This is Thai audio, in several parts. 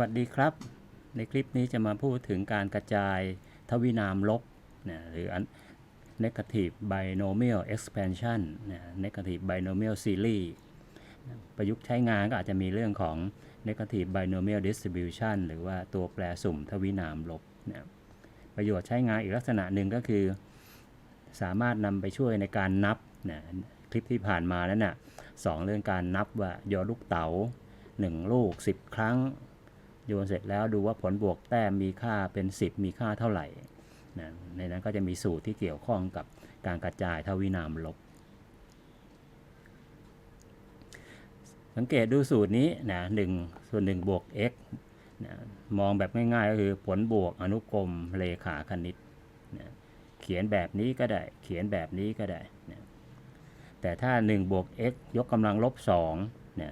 วัสดีครับ ในคลิปนี้จะมาพูดถึงการกระจายทวินามลบนะหรือ negative binomial expansion นะ negative binomial series นะประยุกต์ใช้งานก็อาจจะมีเรื่องของ negative binomial distribution หรือว่าตัวแปรสุ่มทวินามลบนะประโยชน์ใช้งานอีกลักษณะหนึ่งก็คือ สามารถนำไปช่วยในการนับนะคลิปที่ผ่านมานั้นนะ่ะสองเรื่องการนับว่าโยนลูกเต๋า1 ลูก 10 ครั้ง โยนเสร็จแล้วดูว่าผลบวกแต้มมีค่าเป็น 10 มีค่าเท่าไหร่นะในนั้นก็จะมีสูตรที่เกี่ยวข้องกับการกระจายทวินามลบ สังเกตดูสูตรนี้นะหนึ่งส่วน1บวก x นะมองแบบง่ายๆก็คือผลบวกอนุกรมเลขาคณิตนะเขียนแบบนี้ก็ได้ เขียนแบบนี้ก็ได้นะแต่ถ้า1บวก x ยกกำลังลบ2นะ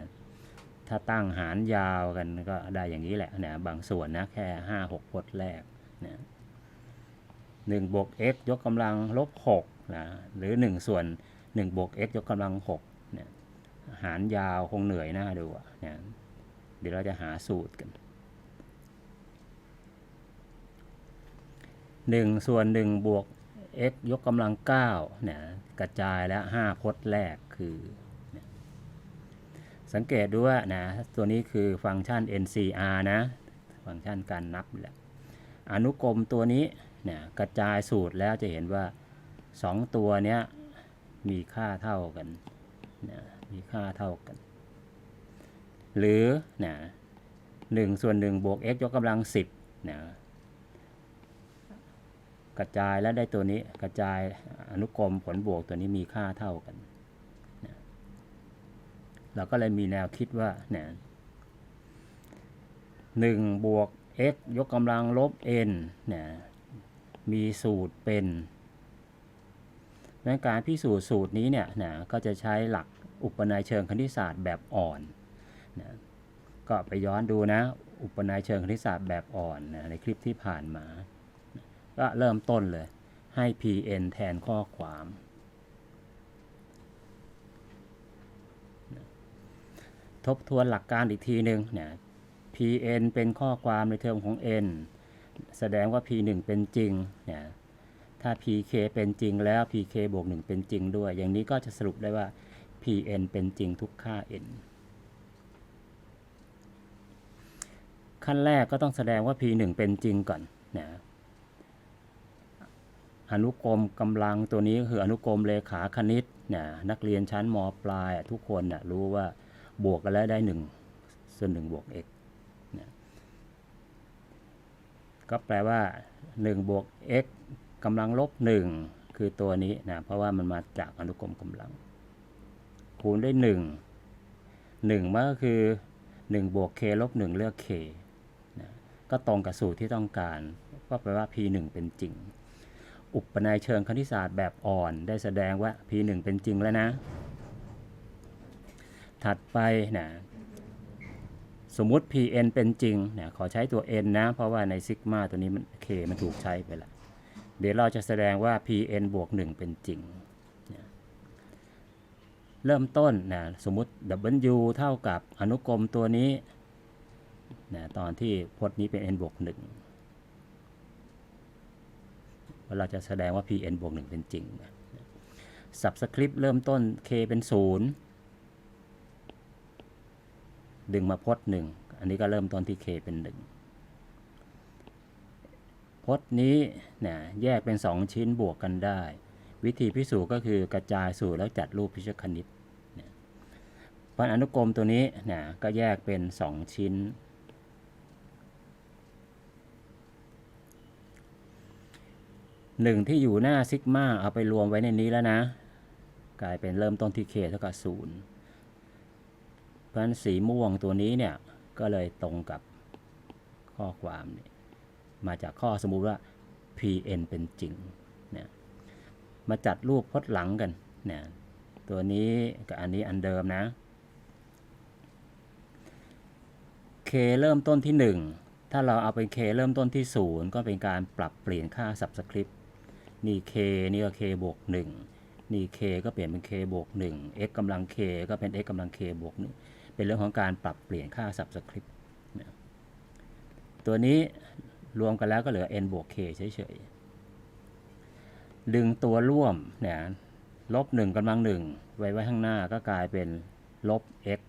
ถ้าตั้งหารยาวกันก็ได้อย่างนี้แหละนะบางส่วนนะแค่5 6พจน์แรกนะ1บวก x ยกกำลังลบ6นะหรือ1ส่วน1บวก x ยกกำลัง6เนี่ยหารยาวคงเหนื่อยหน้าดูนะเดี๋ยวเราจะหาสูตรกัน1ส่วน1บวก x ยกกำลัง9เนี่ยกระจายแล้ว5พจน์แรกคือ สังเกตดูว่านะตัวนี้คือฟังก์ชัน NCR นะ ฟังก์ชันการนับแหละอนุกรมตัวนี้เนี่ยกระจายสูตรแล้วจะเห็นว่า 2 ตัวเนี้ยมีค่าเท่ากันนะมีค่าเท่ากัน หรือนะ1ส่วน1บวก x ยกกำลัง 10นะกระจายแล้วได้ตัวนี้กระจายอนุกรมผลบวกตัวนี้มีค่าเท่ากัน เราก็เลยมีแนวคิดว่าเนี่ยหนึ่งบวก x ยกกำลังลบ n เนี่ยมีสูตรเป็นในการพิสูจน์สูตรนี้เนี่ยนะก็จะใช้หลักอุปนัยเชิงคณิตศาสตร์แบบอ่อนนะก็ไปย้อนดูนะ อุปนัยเชิงคณิตศาสตร์แบบอ่อนนะในคลิปที่ผ่านมา ก็เริ่มต้นเลยให้ pn แทนข้อความ ทบทวนหลักการอีกทีหนึ่งเนี่ย pn เป็นข้อความในเทอมของ n แสดงว่า p1 เป็นจริงเนี่ยถ้า pk เป็นจริงแล้ว pk บวก1เป็นจริงด้วย อย่างนี้ก็จะสรุปได้ว่า pn เป็นจริงทุกค่า n ขั้นแรกก็ต้องแสดงว่า p1 เป็นจริงก่อนนะอนุกรมกำลังตัวนี้ก็คืออนุกรมเลขาคณิตนะนักเรียนชั้นมปลายทุกคนนะรู้ว่า บวกกันแล้วได้1ส่วน1บวก x นะก็แปลว่า1บวก x กำลังลบ 1 คือตัวนี้นะ เพราะว่ามันมาจากอนุกรมกำลัง คูณด้วย 1 1มันก็คือ 1 บวก k ลบ 1 เลือก k นะก็ตรงกับสูตรที่ต้องการ ก็แปลว่า p1 เป็นจริง อุปนัยเชิงคณิตศาสตร์แบบอ่อนได้แสดงว่า p1 เป็นจริงแล้วนะ ถัดไปนะสมมุติ pn เป็นจริงนะขอใช้ตัว n นะ เพราะว่าในซิกมาตัวนี้มัน k มันถูกใช้ไปล้วเดี๋ยวเราจะแสดงว่า pn บวก 1 เป็นจริงนะเริ่มต้นนะสมมุติ w เท่ากับอนุกรมตัวนี้นะตอนที่พจน์นี้เป็น n บวก1เราจะแสดงว่า pn บวก 1 เป็นจริงนะ subscript เริ่มต้น k เป็น 0 ดึงมาพจน์หนึ่งอันนี้ก็เริ่มต้นที่ k เป็นหนึ่งพจน์นี้นะแยกเป็น 2 ชิ้นบวกกันได้ วิธีพิสูจน์ก็คือกระจายสูตรแล้วจัดรูปพิชคณิตพราะอนุกรมตัวนี้เนะก็แยกเป็น 2 ชิ้น หนึ่งที่อยู่หน้าซิกมาเอาไปรวมไว้ในนี้แล้วนะ กลายเป็นเริ่มต้นที่ k เท่ากับศูนย์ เพราะฉะนั้นสีม่วงตัวนี้เนี่ยก็เลยตรงกับข้อความนี่มาจากข้อสมมุติว่า pn เป็นจริงเนี่ยมาจัดรูปพจน์หลังกันเนี่ยตัวนี้กับอันนี้อันเดิมนะ k เริ่มต้นที่ 1 ถ้าเราเอาเป็น k เริ่มต้นที่ 0 ก็เป็นการปรับเปลี่ยนค่า subscript นี่ k นี่ก็ k บวก1นี่ k ก็เปลี่ยนเป็น k บวก1 x กำลัง k ก็เป็น x กำลัง k บวก1 เป็นเรื่องของการปรับเปลี่ยนค่า subscript ตัวนี้รวมกันแล้วก็เหลือ n บวก k เฉยๆ ดึงตัวร่วมเนี่ยลบ1กำลังหนึ่งไว้ไว้ข้างหน้าก็กลายเป็นลบ x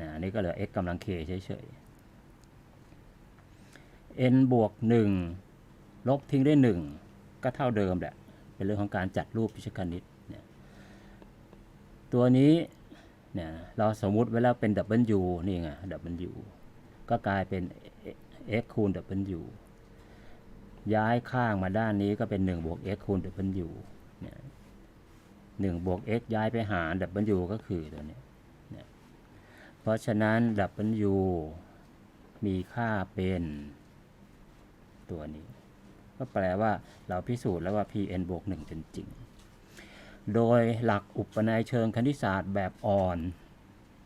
นะนนี้ก็เหลือ x กำลัง k เฉยๆ n บวก 1 ลบทิ้งได้1ก็เท่าเดิมแหละ เป็นเรื่องของการจัดรูปพิชคณิตเนี่ยตัวนี้ เนี่ยเราสมมุติไว้แล้วเป็น w นี่ไง w ก็กลายเป็น x คูณ w ย้ายข้างมาด้านนี้ก็เป็น1บวก x คูณ w เนี่ย1บวก x ย้ายไปหาร w ก็คือตัวนี้เนี่ยเพราะฉะนั้น w มีค่าเป็นตัวนี้ ก็แปลว่าเราพิสูจน์แล้วว่า pn บวก1จริง โดยหลักอุปนัยเชิงคณิตศาสตร์แบบอ่อน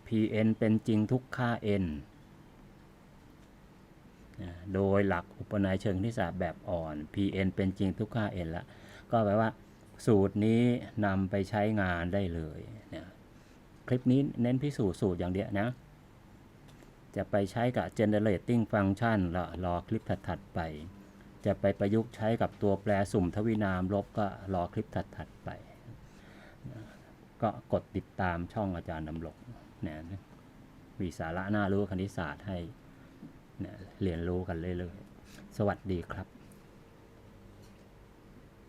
pn เป็นจริงทุกค่า n โดยหลักอุปนัยเชิงคณิตศาสตร์แบบอ่อน pn เป็นจริงทุกค่า n ละ ก็แปลว่า สูตรนี้นำไปใช้งานได้เลยนะคลิปนี้เน้นพิสูจน์สูตรอย่างเดียวนะ จะไปใช้กับ generating function รอรอคลิปถัดๆไป จะไปประยุกต์ใช้กับตัวแปรสุ่มทวินามลบก็รอคลิปถัดๆไป ก็กดติดตามช่องอาจารย์ดำรงนะมีสาระน่ารู้คณิตศาสตร์ให้นะเรียนรู้กันเรื่อยๆ สวัสดีครับ